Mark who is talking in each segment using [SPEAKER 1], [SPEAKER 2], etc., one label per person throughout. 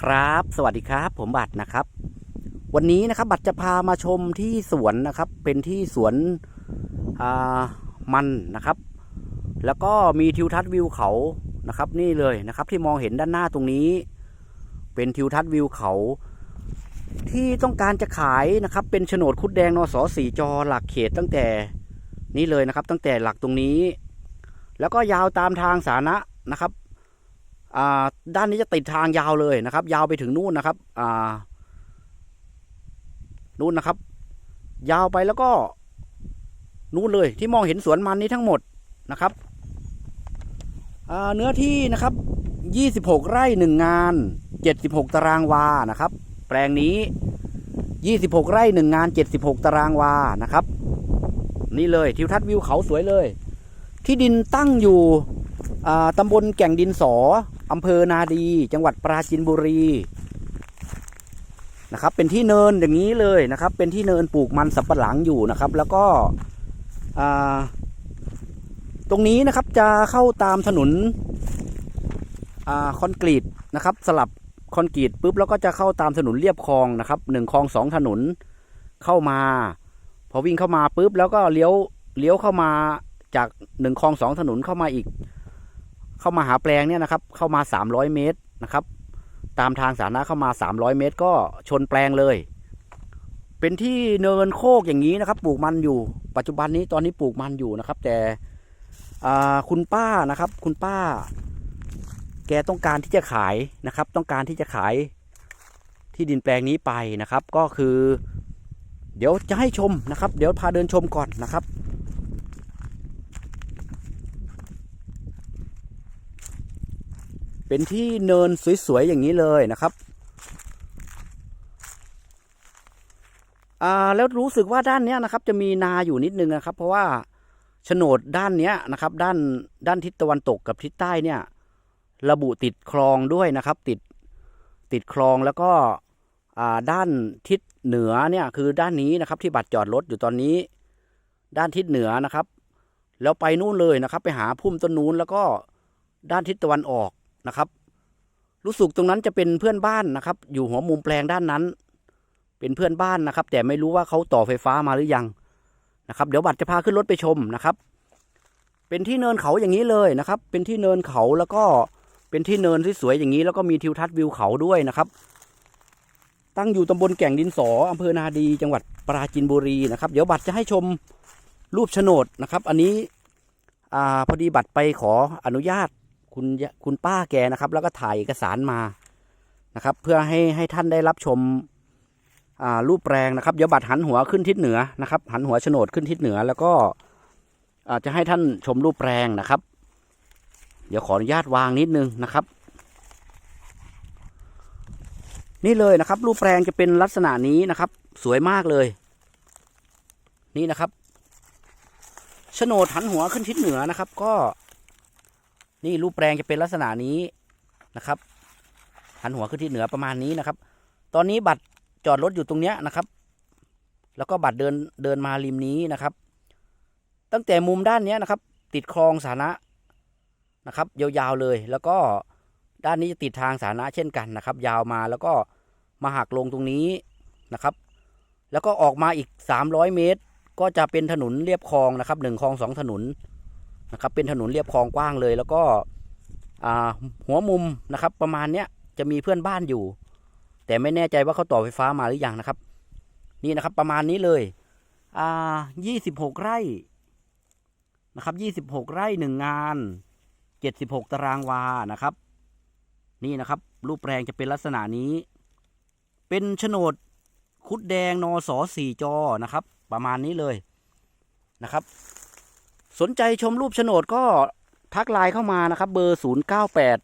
[SPEAKER 1] ครับ สวัสดีครับ ผมบัตรนะครับ วันนี้นะครับ บัตรจะพามาชมที่สวนนะครับ เป็นที่สวนมันนะครับ แล้วก็มีทิวทัศน์วิวเขานะครับ นี่เลยนะครับ ที่มองเห็นด้านหน้าตรงนี้ เป็นทิวทัศน์วิวเขา ที่ต้องการจะขายนะครับ เป็นโฉนดคุดแดงนสสีจอหลักเขตตั้งแต่นี่เลยนะครับ ตั้งแต่หลักตรงนี้ แล้วก็ยาวตามทางสาธารณะนะครับ ด้านนี้จะติดทางยาวเลยนะครับ ยาวไปถึงนู่นนะครับนู่นนะครับ ยาวไปแล้วก็นู่นเลย ที่มองเห็นสวนมันนี้ทั้งหมดนะครับเนื้อที่นะครับ 26 ไร่หนึ่งงาน 76 ตารางวานะครับ แปลงนี้ 26 ไร่หนึ่งงาน 76 ตารางวานะครับ นี่เลยทิวทัศน์วิวเขาสวยเลย ที่ดินตั้งอยู่ตำบลแก่งดินสอ อำเภอนาดี จังหวัดปราจีนบุรีนะครับเป็นที่เนินอย่างนี้เลยนะครับ เป็นที่เนินปลูกมันสับปะหลังอยู่นะครับ แล้วก็ตรงนี้นะครับจะเข้าตามถนนอคอนกรีตนะครับ สลับคอนกรีตปุ๊บแล้วก็จะเข้าตามถนนเรียบคลองนะครับหนึ่งคลองสองถนนเข้ามา พอวิ่งเข้ามาปุ๊บแล้วก็เลี้ยวเลี้ยวเข้ามาจากหนึ่งคลองสองถนนเข้ามาอีก เข้ามาหาแปลงเนี่ยนะครับ เข้ามา 300 เมตรนะครับ ตามทางสาธารณะเข้ามา 300 เมตร ก็ชนแปลงเลย เป็นที่เนินโคกอย่างนี้นะครับ ปลูกมันอยู่ ปัจจุบันนี้ตอนนี้ปลูกมันอยู่นะครับ แต่คุณป้านะครับ คุณป้า แกต้องการที่จะขายนะครับ ต้องการที่จะขายที่ดินแปลงนี้ไปนะครับ ก็คือ เดี๋ยวจะให้ชมนะครับ เดี๋ยวพาเดินชมก่อนนะครับ เป็นที่เนินสวยๆอย่างนี้เลยนะครับอ่าแล้วรู้สึกว่าด้านเนี้ยนะครับ จะมีนาอยู่นิดนึงนะครับ เพราะว่าโฉนดด้านเนี้ยนะครับ ด้านด้านทิศตะวันตกกับทิศใต้เนี่ย ระบุติดคลองด้วยนะครับ ติดติดคลองแล้วก็อ่าด้านทิศเหนือเนี่ยคือด้านนี้นะครับ ที่บัตรจอดรถอยู่ตอนนี้ ด้านทิศเหนือนะครับ แล้วไปนู่นเลยนะครับ ไปหาพุ่มต้นนู้นแล้วก็ด้านทิศตะวันออก นะครับ รู้สึกตรงนั้นจะเป็นเพื่อนบ้านนะครับ อยู่หัวมุมแปลงด้านนั้น เป็นเพื่อนบ้านนะครับ แต่ไม่รู้ว่าเขาต่อไฟฟ้ามาหรือยังนะครับ เดี๋ยวบัตรจะพาขึ้นรถไปชมนะครับ เป็นที่เนินเขาอย่างนี้เลยนะครับ เป็นที่เนินเขาแล้วก็เป็นที่เนินที่สวยอย่างนี้ แล้วก็มีทิวทัศน์วิวเขาด้วยนะครับ ตั้งอยู่ตำบลแก่งดินสออำเภอนาดี จังหวัดปราจีนบุรีนะครับ เดี๋ยวบัตรจะให้ชมรูปโฉนดนะครับ อันนี้อ่าพอดีบัตรไปขออนุญาต คุณคุณป้าแกนะครับ แล้วก็ถ่ายเอกสารมานะครับ เพื่อให้ให้ท่านได้รับชมรูปแปลงนะครับ เดี๋ยวบัตรหันหัวขึ้นทิศเหนือนะครับ หันหัวโฉนดขึ้นทิศเหนือ แล้วก็จจะให้ท่านชมรูปแปลงนะครับ เดี๋ยวขออนุญาตวางนิดนึงนะครับ นี่เลยนะครับ รูปแปลงจะเป็นลักษณะนี้นะครับ สวยมากเลย นี่นะครับโฉนดหันหัวขึ้นทิศเหนือนะครับ ก็ นี่รูปแปลงจะเป็นลักษณะนี้นะครับ หันหัวขึ้นที่เหนือประมาณนี้นะครับ ตอนนี้บัตรจอดรถอยู่ตรงเนี้ยนะครับ แล้วก็บัตรเดินเดินมาริมนี้นะครับ ตั้งแต่มุมด้านเนี้ยนะครับ ติดคลองสาธารณะนะครับ ยาวๆเลย แล้วก็ด้านนี้จะติดทางสาธารณะเช่นกันนะครับ ยาวมาแล้วก็มาหักลงตรงนี้นะครับ แล้วก็ออกมาอีก 300 เมตร ก็จะเป็นถนนเรียบคลองนะครับหนึ่งคลองสองถนน นะครับเป็นถนนเรียบคลองกว้างเลย แล้วก็หัวมุมนะครับประมาณเนี้ยจะมีเพื่อนบ้านอยู่ แต่ไม่แน่ใจว่าเขาต่อไฟฟ้ามาหรือยังนะครับ นี่นะครับประมาณนี้เลยอ่ายี่สิบหกไร่นะครับยี่สิบหกไร่หนึ่งงานเจ็ดสิบหกตารางวานะครับ นี่นะครับ รูปแปลงจะเป็นลักษณะนี้ เป็นโฉนดคุดแดงนอสอสี่จอนะครับ ประมาณนี้เลยนะครับ สนใจชมรูปโฉนดก็ทักไลน์เข้ามานะครับ เบอร์ 0 9 8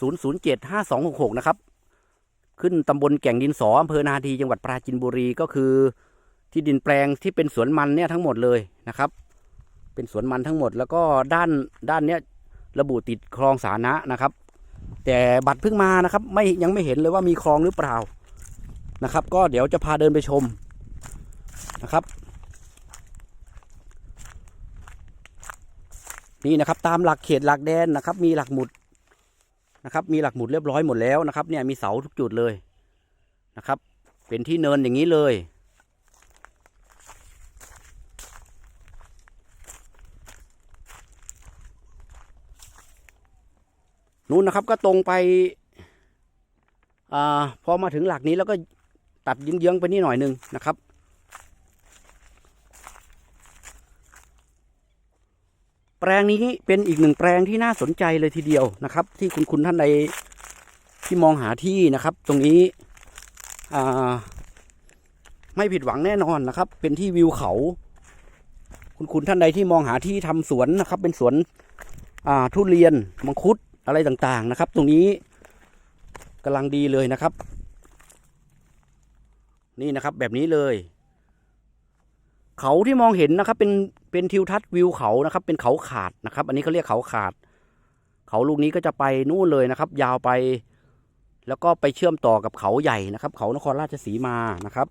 [SPEAKER 1] 0 0 7 5 2 6 6 นะครับ ขึ้นตำบลแก่งดินสออำเภอนาดีจังหวัดปราจีนบุรีก็คือ ที่ดินแปลงที่เป็นสวนมันเนี่ยทั้งหมดเลยนะครับ เป็นสวนมันทั้งหมดแล้วก็ด้านด้านเนี้ยระบุติดคลองสาธารณะนะครับ แต่บัตรเพิ่งมานะครับ ไม่ยังไม่เห็นเลยว่ามีคลองหรือเปล่านะครับ ก็เดี๋ยวจะพาเดินไปชมนะครับ นี่นะครับ ตามหลักเขตหลักแดนนะครับ มีหลักหมุดนะครับ มีหลักหมุดเรียบร้อยหมดแล้วนะครับ เนี่ยมีเสาทุกจุดเลยนะครับ เป็นที่เนินอย่างนี้เลย นู้นนะครับก็ตรงไปอาพอมาถึงหลักนี้แล้วก็ตัดเยื้องๆไปนี่หน่อยหนึงนะครับ แปลงนี้เป็นอีกหนึ่งแปลงที่น่าสนใจเลยทีเดียวนะครับ ที่คุณคุณท่านใดที่มองหาที่นะครับ ตรงนี้ไม่ผิดหวังแน่นอนนะครับ เป็นที่วิวเขา คุณคุณท่านใดที่มองหาที่ทำสวนนะครับ เป็นสวนทุเรียนมังคุดอะไรต่างๆนะครับ ตรงนี้กำลังดีเลยนะครับ นี่นะครับแบบนี้เลย เขาที่มองเห็นนะครับ เป็น เป็นทิวทัศน์วิวเขานะครับ เป็นเขาขาดนะครับ อันนี้เขาเรียกเขาขาด เขาลูกนี้ก็จะไปนู่นเลยนะครับ ยาวไป แล้วก็ไปเชื่อมต่อกับเขาใหญ่นะครับ เขานครราชสีมานะครับ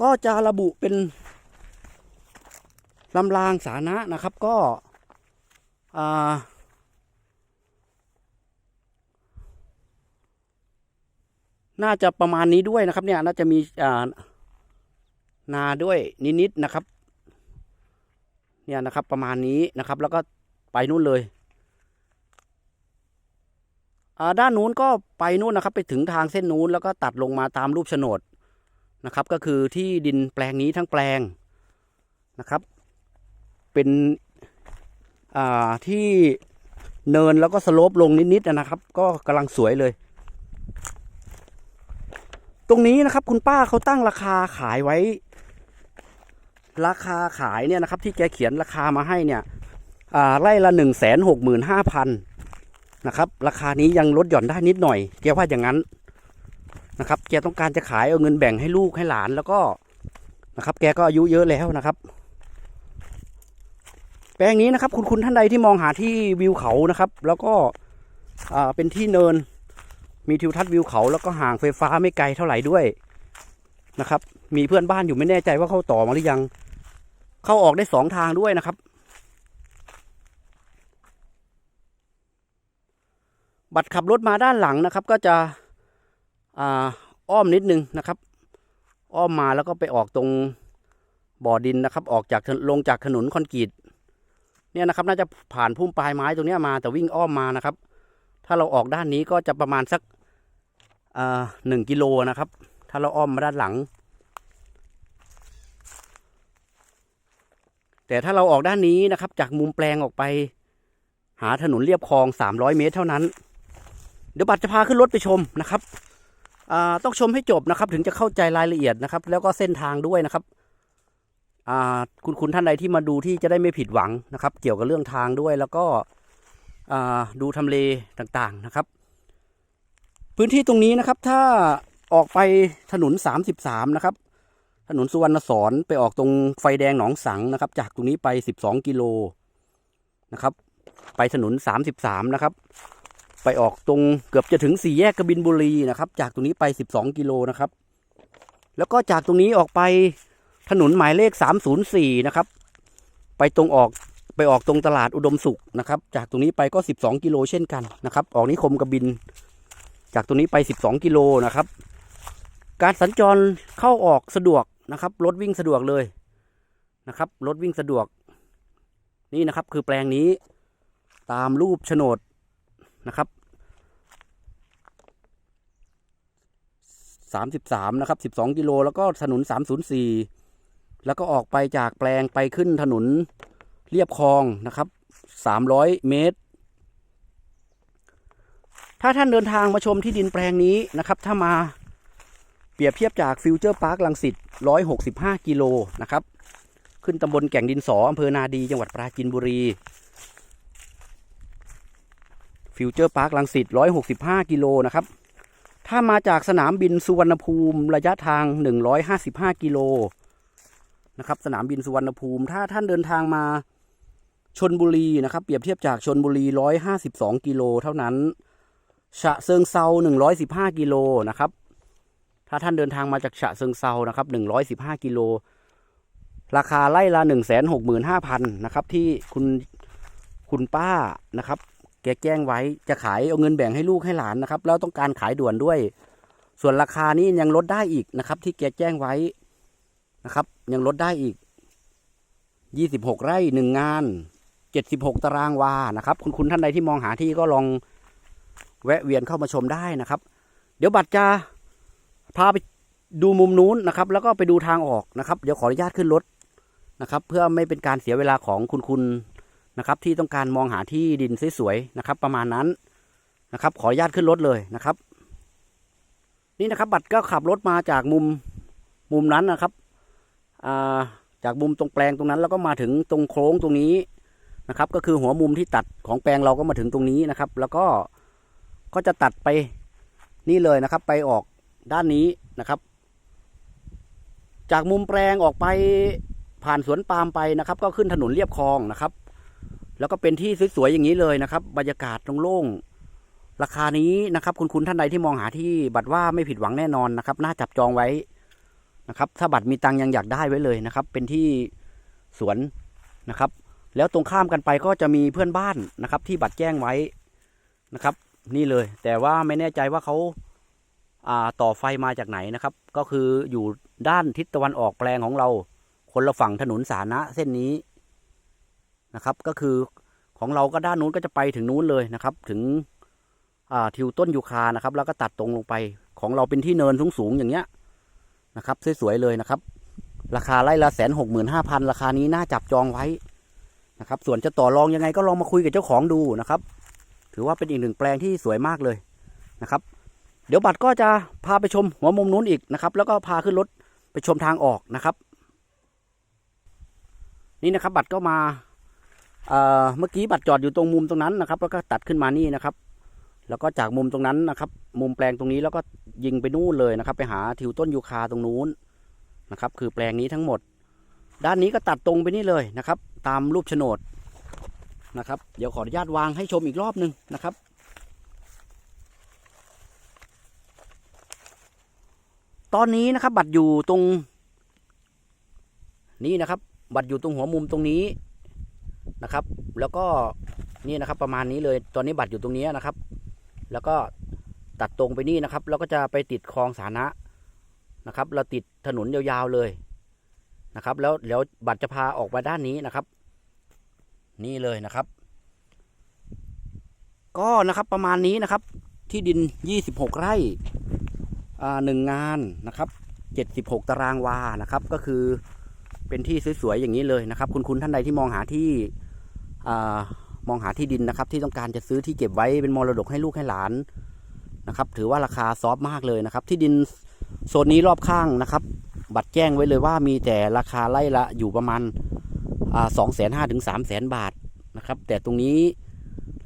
[SPEAKER 1] ก็จะระบุเป็นลำรางสาธารณะนะครับ ก็อ่าน่าจะประมาณนี้ด้วยนะครับ เนี่ยน่าจะมีอ่า นาด้วยนิดๆนะครับ เนี่ยนะครับประมาณนี้นะครับ แล้วก็ไปนู่นเลยอ่าด้านนู้นก็ไปนู่นนะครับไปถึงทางเส้นนู้นแล้วก็ตัดลงมาตามรูปโฉนดนะครับ ก็คือที่ดินแปลงนี้ทั้งแปลงนะครับ เป็นอ่าที่เนินแล้วก็สโลปลงนิดๆนะครับ ก็กำลังสวยเลย ตรงนี้นะครับคุณป้าเขาตั้งราคาขายไว้ ราคาขายเนี่ยนะครับ ที่แกเขียนราคามาให้เนี่ยอ่าไร่ละหนึ่งแสนหกหมื่นห้าพันนะครับ ราคานี้ยังลดหย่อนได้นิดหน่อยแกว่าอย่างนั้นนะครับ แกต้องการจะขายเอาเงินแบ่งให้ลูกให้หลานแล้วก็นะครับ แกก็อายุเยอะแล้วนะครับ แปลงนี้นะครับ คุณคุณท่านใดที่มองหาที่วิวเขานะครับ แล้วก็อ่าเป็นที่เนิน มีทิวทัศน์วิวเขาแล้วก็ห่างไฟฟ้าไม่ไกลเท่าไหร่ด้วยนะครับ มีเพื่อนบ้านอยู่ไม่แน่ใจว่าเขาต่อมาหรือยัง เข้าออกได้สองทางด้วยนะครับ บัตรขับรถมาด้านหลังนะครับ ก็จะอ้อมนิดนึงนะครับ อ้อมมาแล้วก็ไปออกตรงบ่อดินนะครับ ออกจากลงจากถนนคอนกรีตเนี่ยนะครับ น่าจะผ่านพุ่มปลายไม้ตรงนี้มาแต่วิ่งอ้อมมานะครับ ถ้าเราออกด้านนี้ก็จะประมาณสักหนึ่งกิโลนะครับ ถ้าเราอ้อมมาด้านหลัง แต่ถ้าเราออกด้านนี้นะครับ จากมุมแปลงออกไป หาถนนเรียบคลอง 300 เมตรเท่านั้น เดี๋ยวบัตรจะพาขึ้นรถไปชมนะครับต้องชมให้จบนะครับ ถึงจะเข้าใจรายละเอียดนะครับ แล้วก็เส้นทางด้วยนะครับคุณคุณท่านใดที่มาดูที่จะได้ไม่ผิดหวังนะครับ เกี่ยวกับเรื่องทางด้วยแล้วก็ดูทำเลต่างๆนะครับ พื้นที่ตรงนี้นะครับถ้าออกไปถนน 33 นะครับ นนสุวรรณสอนไปออกตรงไฟแดงหนองสังนะครับ จากตรงนี้ไป 12 กิโลนะครับ ไปถนน 33 นะครับ ไปออกตรงเกือบจะถึงสี่แยกกบินบุรีนะครับ จากตรงนี้ไป 12 กิโลนะครับ แล้วก็จากตรงนี้ออกไปถนนหมายเลข 304 นะครับ ไปตรงออกไปออกตรงตลาดอุดมสุขนะครับ จากตรงนี้ไปก็ 12 กิโลเช่นกันนะครับ ออกนิคมกบิน จากตรงนี้ไป 12 กิโลนะครับ การสัญจรเข้าออกสะดวก นะครับรถวิ่งสะดวกเลยนะครับรถวิ่งสะดวก นี่นะครับคือแปลงนี้ตามรูปโฉนดนะครับ33นะครับ12กิโลแล้วก็ถนน304แล้วก็ออกไปจากแปลงไปขึ้นถนนเรียบคลองนะครับ300เมตร ถ้าท่านเดินทางมาชมที่ดินแปลงนี้นะครับ ถ้ามา รียบเทียบจากฟิวเจอร์พาร์คลังสิต165 กิโลนะครับ ขึ้นตำบลแก่งดินสออำเภอนาดีจังหวัดปราจีนบุรี ฟิวเจอร์พาร์คลังสิต165 กิโลนะครับ ถ้ามาจากสนามบินสุวรรณภูมิระยะทาง 155 กิโลนะครับ สนามบินสุวรรณภูมิ ถ้าท่านเดินทางมาชนบุรีนะครับ เปรียบเทียบจากชนบุรี 152 กิโลเท่านั้น ฉะเชิงเซา115 กิโลนะครับ ถ้าท่านเดินทางมาจากฉะเชิงเซานะครับ115 กิโล ราคาไล่ละ 165,000นะครับ ที่คุณคุณป้านะครับ แกแจ้งไว้จะขายเอาเงินแบ่งให้ลูกให้หลานนะครับ แล้วต้องการขายด่วนด้วย ส่วนราคานี้ยังลดได้อีกนะครับ ที่แกแจ้งไว้นะครับ ยังลดได้อีกยี่สิบหกไร่หนึ่งงานเจ็ดสิบหกตารางวานะครับ คุณคุณท่านใดที่มองหาที่ก็ลองแวะเวียนเข้ามาชมได้นะครับ เดี๋ยวบัตรจะ พาไปดูมุมนู้นนะครับ แล้วก็ไปดูทางออกนะครับ เดี๋ยวขออนุญาตขึ้นรถนะครับ เพื่อไม่เป็นการเสียเวลาของคุณคุณนะครับ ที่ต้องการมองหาที่ดินสวยๆนะครับ ประมาณนั้นนะครับ ขออนุญาตขึ้นรถเลยนะครับ นี่นะครับ บัตรก็ขับรถมาจากมุมมุมนั้นนะครับาจากมุมตรงแปลงตรงนั้น แล้วก็มาถึงตรงโค้งตรงนี้นะครับ ก็คือหัวมุมที่ตัดของแปลงเราก็มาถึงตรงนี้นะครับ แล้วก็ก็จะตัดไปนี่เลยนะครับ ไปออก ด้านนี้นะครับ จากมุมแปลงออกไปผ่านสวนปาล์มไปนะครับ ก็ขึ้นถนนเรียบคลองนะครับ แล้วก็เป็นที่สวยๆอย่างนี้เลยนะครับ บรรยากาศโล่งๆราคานี้นะครับ คุณคุณท่านใดที่มองหาที่บัตรว่าไม่ผิดหวังแน่นอนนะครับ น่าจับจองไว้นะครับ ถ้าบัตรมีตังค์ยังอยากได้ไว้เลยนะครับ เป็นที่สวนนะครับ แล้วตรงข้ามกันไปก็จะมีเพื่อนบ้านนะครับ ที่บัตรแจ้งไว้นะครับ นี่เลย แต่ว่าไม่แน่ใจว่าเขาอ่า ต่อไฟมาจากไหนนะครับ ก็คืออยู่ด้านทิศตะวันออกแปลงของเรา คนละฝั่งถนนสาธารณะเส้นนี้นะครับ ก็คือของเราก็ด้านนู้นก็จะไปถึงนู้นเลยนะครับ ถึงทิวต้นยูคานะครับ แล้วก็ตัดตรงลงไปของเราเป็นที่เนินสูงๆอย่างเงี้ยนะครับสวยๆเลยนะครับ ราคาไร่ละแสนหกหมื่นห้าพันราคานี้น่าจับจองไว้นะครับ ส่วนจะต่อรองยังไงก็ลองมาคุยกับเจ้าของดูนะครับ ถือว่าเป็นอีกหนึ่งแปลงที่สวยมากเลยนะครับ ดี๋ยวบัตรก็จะพาไปชมหัวมุมนู้นอีกนะครับ แล้วก็พาขึ้นรถไปชมทางออกนะครับ นี่นะครับ บัตรก็มาเมื่อกี้บัตรจอดอยู่ตรงมุมตรงนั้นนะครับ แล้วก็ตัดขึ้นมานี่นะครับ แล้วก็จากมุมตรงนั้นนะครับ มุมแปลงตรงนี้แล้วก็ยิงไปนู่นเลยนะครับ ไปหาทิวต้นยูคาตรงนู้นนะครับ คือแปลงนี้ทั้งหมด ด้านนี้ก็ตัดตรงไปนี่เลยนะครับ ตามรูปโฉนดนะครับ เดี๋ยวขออนุญาตวางให้ชมอีกรอบหนึ่งนะครับ ตอนนี้นะครับ บัตรอยู่ตรง นี่นะครับ บัตรอยู่ตรงหัวมุมตรงนี้นะครับ แล้วก็นี่นะครับ ประมาณนี้เลย ตอนนี้บัตรอยู่ตรงนี้นะครับ แล้วก็ตัดตรงไปนี่นะครับ แล้วก็จะไปติดคลองสาธารณะนะครับ เราติดถนนยาวๆเลยนะครับ แล้วแล้วบัตรจะพาออกมาด้านนี้นะครับ นี่เลยนะครับ ก็นะครับประมาณนี้นะครับ ที่ดิน 26 ไร่ หนึ่งงานนะครับ76ตารางวานะครับ ก็คือเป็นที่สวยๆอย่างนี้เลยนะครับ คุณคุณท่านใดที่มองหาที่อมองหาที่ดินนะครับ ที่ต้องการจะซื้อที่เก็บไว้เป็นมรดกให้ลูกให้หลานนะครับ ถือว่าราคาซอฟมากเลยนะครับ ที่ดินโซนนี้รอบข้างนะครับ บัตรแจ้งไว้เลยว่ามีแต่ราคาไล่ละอยู่ประมาณสองแสนห้าถึงสามแสนบาทนะครับ แต่ตรงนี้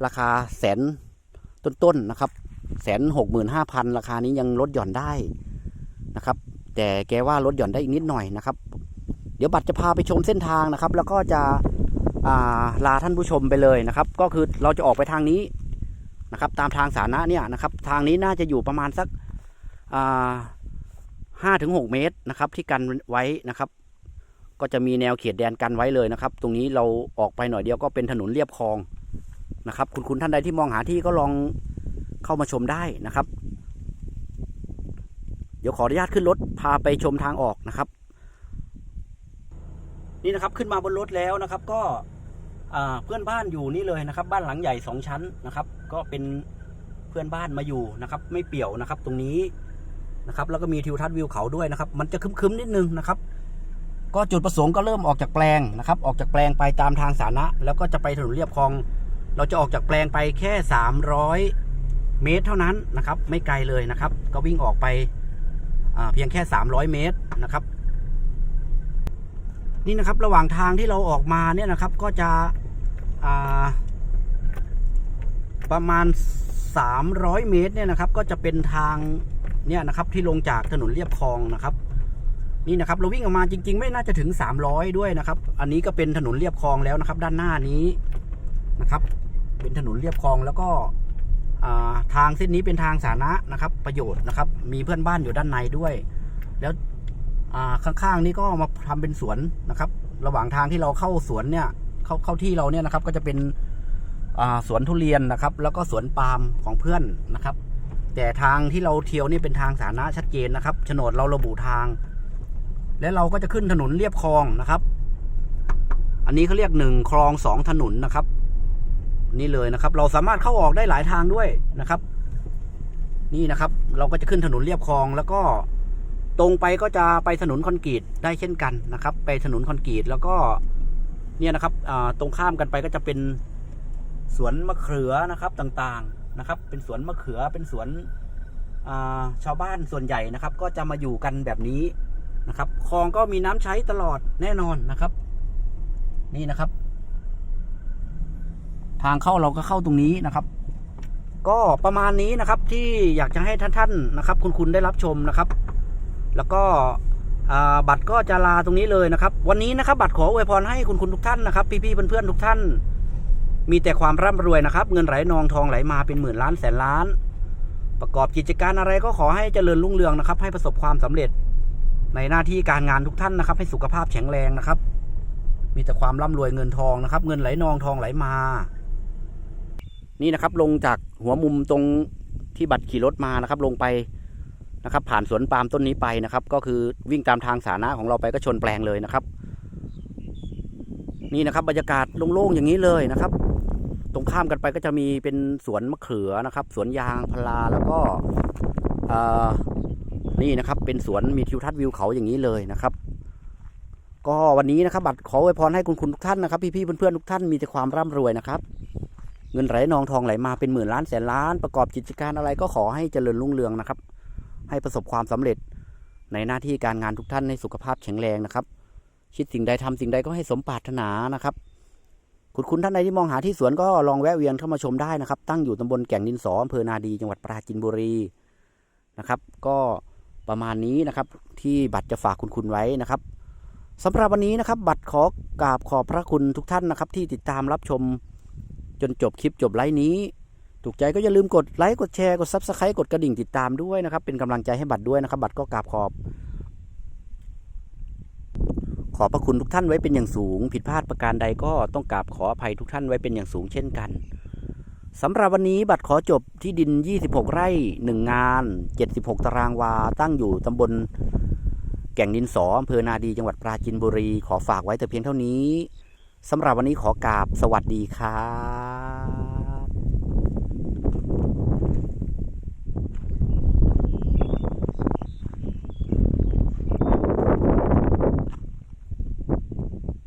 [SPEAKER 1] ราคาแสนต้นๆนะครับ แสนหกหมื่นห้าพันราคานี้ยังลดหย่อนได้นะครับ แต่แกว่าลดหย่อนได้อีกนิดหน่อยนะครับ เดี๋ยวบัตรจะพาไปชมเส้นทางนะครับ แล้วก็จะาลาท่านผู้ชมไปเลยนะครับ ก็คือเราจะออกไปทางนี้นะครับ ตามทางสาธารณะเนี่ยนะครับ ทางนี้น่าจะอยู่ประมาณสักห้าถึงหกเมตรนะครับ ที่กันไว้นะครับก็จะมีแนวเขตแดนกันไว้เลยนะครับ ตรงนี้เราออกไปหน่อยเดียวก็เป็นถนนเรียบคลองนะครับ คุณคุณท่านใดที่มองหาที่ก็ลอง เข้ามาชมได้นะครับ เดี๋ยวขออนุญาตขึ้นรถพาไปชมทางออกนะครับ นี่นะครับขึ้นมาบนรถแล้วนะครับ ก็เพื่อนบ้านอยู่นี่เลยนะครับ บ้านหลังใหญ่สองชั้นนะครับ ก็เป็นเพื่อนบ้านมาอยู่นะครับ ไม่เปี่ยวนะครับ ตรงนี้นะครับ แล้วก็มีทิวทัศน์วิวเขาด้วยนะครับ มันจะคึมๆนิดนึงนะครับก็จุดประสงค์ก็เริ่มออกจากแปลงนะครับ ออกจากแปลงไปตามทางสาธารณะ แล้วก็จะไปถนนเรียบคลอง เราจะออกจากแปลงไปแค่ 300 เมตรเท่านั้นนะครับ ไม่ไกลเลยนะครับ ก็วิ่งออกไปเพียงแค่ 300 เมตรนะครับ นี่นะครับระหว่างทางที่เราออกมาเนี่ยนะครับ ก็จะประมาณ 300 เมตรเนี่ยนะครับ ก็จะเป็นทางเนี่ยนะครับที่ลงจากถนนเรียบคลองนะครับ นี่นะครับเราวิ่งออกมาจริง ๆ ไม่น่าจะถึง 300 ด้วยนะครับ อันนี้ก็เป็นถนนเรียบคลองแล้วนะครับ ด้านหน้านี้นะครับ เป็นถนนเรียบคลองแล้วก็ ทางเส้นนี้เป็นทางสาธารณะนะครับ ประโยชน์นะครับ มีเพื่อนบ้านอยู่ด้านในด้วย แล้วข้างๆนี่ก็มาทำเป็นสวนนะครับ ระหว่างทางที่เราเข้าสวนเนี่ย เข้าเข้าที่เราเนี่ยนะครับ ก็จะเป็นสวนทุเรียนนะครับ แล้วก็สวนปาล์มของเพื่อนนะครับ แต่ทางที่เราเที่ยวนี่เป็นทางสาธารณะชัดเจนนะครับโฉนดเราระบุทาง และเราก็จะขึ้นถนนเรียบคลองนะครับ อันนี้เขาเรียกหนึ่งคลองสองถนนนะครับ นี่เลยนะครับ เราสามารถเข้าออกได้หลายทางด้วยนะครับ นี่นะครับ เราก็จะขึ้นถนนเรียบคลองแล้วก็ตรงไปก็จะไปถนนคอนกรีตได้เช่นกันนะครับ ไปถนนคอนกรีตแล้วก็เนี่ยนะครับตรงข้ามกันไปก็จะเป็นสวนมะเขือนะครับต่างๆนะครับ เป็นสวนมะเขือเป็นสวนาชาวบ้านส่วนใหญ่นะครับ ก็จะมาอยู่กันแบบนี้นะครับคลองก็มีน้ำใช้ตลอดแน่นอนนะครับ นี่นะครับ ทางเข้าเราก็เข้าตรงนี้นะครับ ก็ประมาณนี้นะครับที่อยากจะให้ท่านท่านนะครับ คุณคุณได้รับชมนะครับ แล้วก็บัตรก็จะลาตรงนี้เลยนะครับ วันนี้นะครับ บัตรขออวยพรให้คุณคุณทุกท่านนะครับ พี่ๆเพื่อนๆทุกท่าน มีแต่ความร่ำรวยนะครับ เงินไหลนองทองไหลมาเป็นหมื่นล้านแสนล้าน ประกอบกิจการอะไรก็ขอให้เจริญรุ่งเรืองนะครับ ให้ประสบความสำเร็จในหน้าที่การงานทุกท่านนะครับ ให้สุขภาพแข็งแรงนะครับ มีแต่ความร่ำรวยเงินทองนะครับ เงินไหลนองทองไหลมา นี่นะครับลงจากหัวมุมตรงที่บัตรขี่รถมานะครับ ลงไปนะครับ ผ่านสวนปาล์มต้นนี้ไปนะครับ ก็คือวิ่งตามทางสาธารณะของเราไปก็ชนแปลงเลยนะครับ นี่นะครับ บรรยากาศโล่งๆอย่างนี้เลยนะครับ ตรงข้ามกันไปก็จะมีเป็นสวนมะเขือนะครับ สวนยางพาราแล้วก็นี่นะครับ เป็นสวนมีทิวทัศน์วิวเขาอย่างนี้เลยนะครับ ก็วันนี้นะครับ บัตรขออวยพรให้คุณคุณทุกท่านนะครับ พี่ๆเพื่อนๆทุกท่านมีแต่ความร่ำรวยนะครับ เงินไหลนองทองไหลมาเป็นหมื่นล้านแสนล้าน ประกอบกิจการอะไรก็ขอให้เจริญรุ่งเรืองนะครับ ให้ประสบความสำเร็จในหน้าที่การงานทุกท่านในสุขภาพแข็งแรงนะครับ คิดสิ่งใดทำสิ่งใดก็ให้สมปรารถนานะครับคุณคุณท่านใดที่มองหาที่สวนก็ลองแวะเวียนเข้ามาชมได้นะครับ ตั้งอยู่ตำบลแก่งดินสออำเภอนาดีจังหวัดปราจีนบุรีนะครับ ก็ประมาณนี้นะครับ ที่บัตรจะฝากคุณคุณไว้นะครับสำหรับวันนี้นะครับ บัตรขอกราบขอบพระคุณทุกท่านนะครับ ที่ติดตามรับชม จนจบคลิปจบไลฟ์นี้ ถูกใจก็อย่าลืมกดไลค์กดแชร์กดซับสไครต์กดกระดิ่งติดตามด้วยนะครับ เป็นกำลังใจให้บัตรด้วยนะครับ บัตรก็กราบขอบ ขอบพระคุณทุกท่านไว้เป็นอย่างสูง ผิดพลาดประการใดก็ต้องกราบขออภัยทุกท่านไว้เป็นอย่างสูงเช่นกันสำหรับวันนี้บัตรขอจบที่ดิน 26 ไร่ 1 งาน 76 ตารางวา ตั้งอยู่ตำบลแก่งดินสออำเภอนาดีจังหวัดปราจีนบุรี ขอฝากไว้แต่เพียงเท่านี้ สำหรับวันนี้ขอกราบสวัสดีครับ